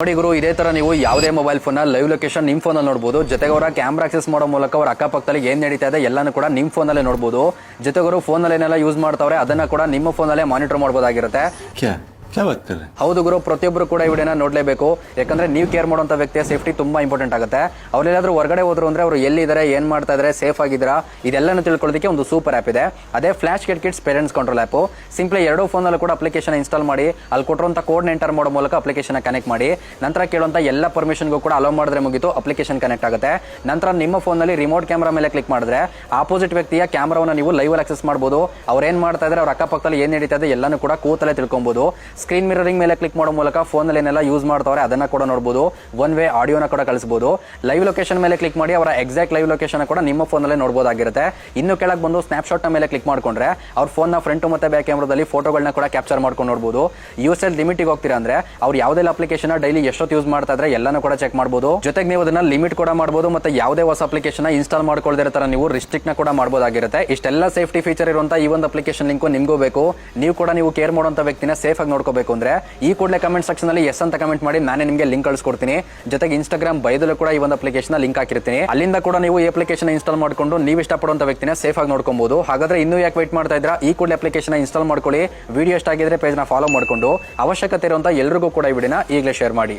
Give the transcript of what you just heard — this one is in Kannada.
ನೋಡಿ ಗುರು, ಇದೇ ತರ ನೀವು ಯಾವುದೇ ಮೊಬೈಲ್ ಫೋನ್ ಲೈವ್ ಲೊಕೇಶನ್ ನಿಮ್ ಫೋನ್ ಅಲ್ಲಿ ನೋಡಬಹುದು ಜೊತೆಗೆ ಅವರ ಕ್ಯಾಮ್ರಾ ಆಕ್ಸೆಸ್ ಮಾಡೋ ಮೂಲಕ ಅವರ ಅಕ್ಕಪಕ್ಕದಲ್ಲಿ ಏನ್ ನಡೀತಾ ಇದೆ ಎಲ್ಲಾನು ಕೂಡ ನಿಮ್ ಫೋನ್ ಅಲ್ಲೇ ನೋಡಬಹುದು ಜೊತೆಗೆ ಫೋನ್ ಏನೆಲ್ಲ ಯೂಸ್ ಮಾಡ್ತಾವ್ರೆ, ಅದನ್ನ ಕೂಡ ನಿಮ್ಮ ಫೋನ್ ಅಲ್ಲೇ ಮಾನಿಟರ್ ಮಾಡಬಹುದಾಗಿರುತ್ತೆ ಹೌದು ಗುರು ಪ್ರತಿಯೊಬ್ಬರು ಕೂಡ ಈ ವಿಡಿಯೋನ ನೋಡಲೇಬೇಕು. ಯಾಕಂದ್ರೆ ನೀವು ಕೇರ್ ಮಾಡುವಂತ ವ್ಯಕ್ತಿಯ ಸೇಫ್ಟಿ ತುಂಬಾ ಇಂಪಾರ್ಟೆಂಟ್ ಆಗುತ್ತೆ. ಅವ್ರೆಲ್ಲಾದ್ರೂ ಹೊರಗಡೆ ಹೋದ್ರು ಅಂದ್ರೆ ಅವ್ರು ಎಲ್ಲಿದ್ದಾರೆ, ಏನ್ ಮಾಡ್ತಾ ಇದ್ದಾರೆ ಸೇಫ್ ಆಗಿದ್ರಾ ಇದೆಲ್ಲನೂ ತಿಳ್ಕೊಳ್ಳೋದಕ್ಕೆ ಒಂದು ಸೂಪರ್ ಆಪ್ ಇದೆ. ಅದೇ flash kit kits parents control app simply ಎರಡು ಫೋನ್ ಅಲ್ಲಿ ಕೂಡ ಅಪ್ಲಿಕೇಶನ್ ಇನ್ಸ್ಟಾಲ್ ಮಾಡಿ, ಅಲ್ಲಿ ಕೊಟ್ಟಿರುವಂತ ಕೋಡ್ ಎಂಟರ್ ಮಾಡೋ ಮೂಲಕ ಅಪ್ಲಿಕೇಶನ್ ಕನೆಕ್ಟ್ ಮಾಡಿ, ನಂತರ ಕೇಳುವಂತ ಎಲ್ಲ ಪರ್ಮಿಷನ್ಗೂ ಕೂಡ ಅಲೋ ಮಾಡಿದ್ರೆ ಮುಗಿತು ಅಪ್ಲಿಕೇಶನ್ ಕನೆಕ್ಟ್ ಆಗುತ್ತೆ. ನಂತರ ನಿಮ್ಮ ಫೋನ್ನಲ್ಲಿ ರಿಮೋಟ್ ಕ್ಯಾಮರಾ ಮೇಲೆ ಕ್ಲಿಕ್ ಮಾಡಿದ್ರೆ ಆಪೋಸಿಟ್ ವ್ಯಕ್ತಿಯ ಕ್ಯಾಮರಾವನ್ನು ನೀವು ಲೈವ್ ಆಕ್ಸೆಸ್ ಮಾಡಬಹುದು ಅವ್ರು ಏನ್ ಮಾಡ್ತಾ ಇದ್ದಾರೆ, ಅವ್ರ ಅಕ್ಕಪಕ್ಕದಲ್ಲಿ ಏನ್ ನಡೀತಾ ಇದೆ ಎಲ್ಲಾನು ಕೂಡ ಕೂತಲೇ ತಿಳ್ಕೊಬಹುದು ಸ್ಕ್ರೀನ್ ಮಿರರಿಂಗ್ ಮೇಲೆ ಕ್ಲಿಕ್ ಮಾಡೋ ಮೂಲಕ ಫೋನ್ ಏನೆಲ್ಲ ಯೂಸ್ ಮಾಡ್ತಾವ್ರೆ ಅದನ್ನ ಕೂಡ ನೋಡಬಹುದು ಒನ್ ವೇ ಆಡಿಯೋನ ಕೂಡ ಕಳಿಸಬಹುದು ಲೈವ್ ಲೊಕೇಶನ್ ಮೇಲೆ ಕ್ಲಿಕ್ ಮಾಡಿ ಅವರ ಎಕ್ಸಾಕ್ಟ್ ಲೈವ್ ಲೊಕೇಶನ್ ಕೂಡ ನಿಮ್ಮ ಫೋನ್ ಅಲ್ಲೇ ನೋಡಬಹುದಾಗಿರುತ್ತೆ ಇನ್ನು ಕೆಳಗೆ ಬಂದು ಸ್ನಾಪ್ಶಾಟ್ನ ಮೇಲೆ ಕ್ಲಿಕ್ ಮಾಡ್ಕೊಂಡ್ರೆ ಅವ್ರ ಫೋನ್ನ ಫ್ರಂಟ್ ಮತ್ತೆ ಬ್ಯಾಕ್ ಕ್ಯಾಮ್ರಾದಲ್ಲಿ ಫೋಟೋಗಳನ್ನ ಕೂಡ ಕ್ಯಾಪ್ಚರ್ ಮಾಡ್ಕೊಂಡು ನೋಡಬಹುದು ಯೂಸ್ ಎಲ್ ಲಿಮಿಟ್ ಹೋಗ್ತೀರಾ ಅಂದ್ರೆ ಅವ್ರು ಯಾವುದೇ ಅಪ್ಲಿಕೇಶನ್ ಡೈಲಿ ಎಷ್ಟೊತ್ತು ಯೂಸ್ ಮಾಡ್ತಾ ಇದ್ರೆ ಎಲ್ಲಾನು ಕೂಡ ಚೆಕ್ ಮಾಡಬಹುದು ಜೊತೆಗೆ ನೀವು ಅದನ್ನ ಲಿಮಿಟ್ ಕೂಡ ಮಾಡಬಹುದು ಮತ್ತೆ ಯಾವುದೇ ಹೊಸ ಅಪ್ಲಿಕೇಶನ್ ಇನ್ಸ್ಟಾಲ್ ಮಾಡ್ಕೊಳ್ಳದೇ ತರ ನೀವು ರಿಸ್ಟ್ರಿಕ್ಟ್ನ ಕೂಡ ಮಾಡಬಹುದಾಗಿರುತ್ತೆ ಇಷ್ಟೆಲ್ಲ ಸೇಫ್ಟಿ ಫೀಚರ್ ಇರುವಂತ ಈ ಒಂದು ಅಪ್ಲಿಕೇಶನ್ ಲಿಂಕ್ ನಿಮಗೂ ಬೇಕು. ನೀವು ಕೂಡ ನೀವು ಕೇರ್ ಮಾಡುವಂತ ವ್ಯಕ್ತಿನ ಸೇಫ್ ಆಗಿ ನೋಡ್ಕೋಬೇಕು ಅಂದ್ರೆ ಈ ಕೂಡಲೇ ಕಮೆಂಟ್ ಸೆಕ್ಷನ್ ಅಲ್ಲಿ ಎಸ್ ಅಂತ ಕಮೆಂಟ್ ಮಾಡಿ ನಾನೇ ನಿಮಗೆ ಲಿಂಕ್ ಕಳಿಸ್ಕೊಡ್ತೀನಿ. ಜೊತೆಗೆ ಇನ್ಸ್ಟಾಗ್ರಾಮ್ ಬೈದಲ್ಲೂ ಕೂಡ ಈ ಒಂದು ಅಪ್ಲಿಕೇಶನ್ ಲಿಂಕ್ ಹಾಕಿರ್ತೀನಿ. ಅಲ್ಲಿಂದ ಕೂಡ ನೀವು ಈ ಅಪ್ಲಿಕೇಶನ್ ಇನ್ಸ್ಟಾಲ್ ಮಾಡ್ಕೊಂಡು ನೀವು ಇಷ್ಟಪಡುವಂತ ವ್ಯಕ್ತಿನ ಸೇಫ್ ಆಗಿ ನೋಡ್ಕೊಬಹುದು ಹಾಗಾದ್ರೆ ಇನ್ನೂ ಯಾಕೆ ವೇಟ್ ಮಾಡ್ತಾ ಇದ್ರ ಈ ಕೂಡಲೇ ಅಪ್ಲಿಕೇಶನ್ ಇನ್ಸ್ಟಾಲ್ ಮಾಡ್ಕೊಳ್ಳಿ. ವಿಡಿಯೋ ಎಷ್ಟಾಗಿದ್ರೆ ಆಗಿದ್ರೆ ಪೇಜ್ನ ಫಾಲೋ ಮಾಡ್ಕೊಂಡು. ಅವಶ್ಯಕತೆ ಇರುವಂತ ಎಲ್ರಿಗೂ ಕೂಡ ಈ ವಿಡಿಯೋನ ಈಗಲೇ ಶೇರ್ ಮಾಡಿ.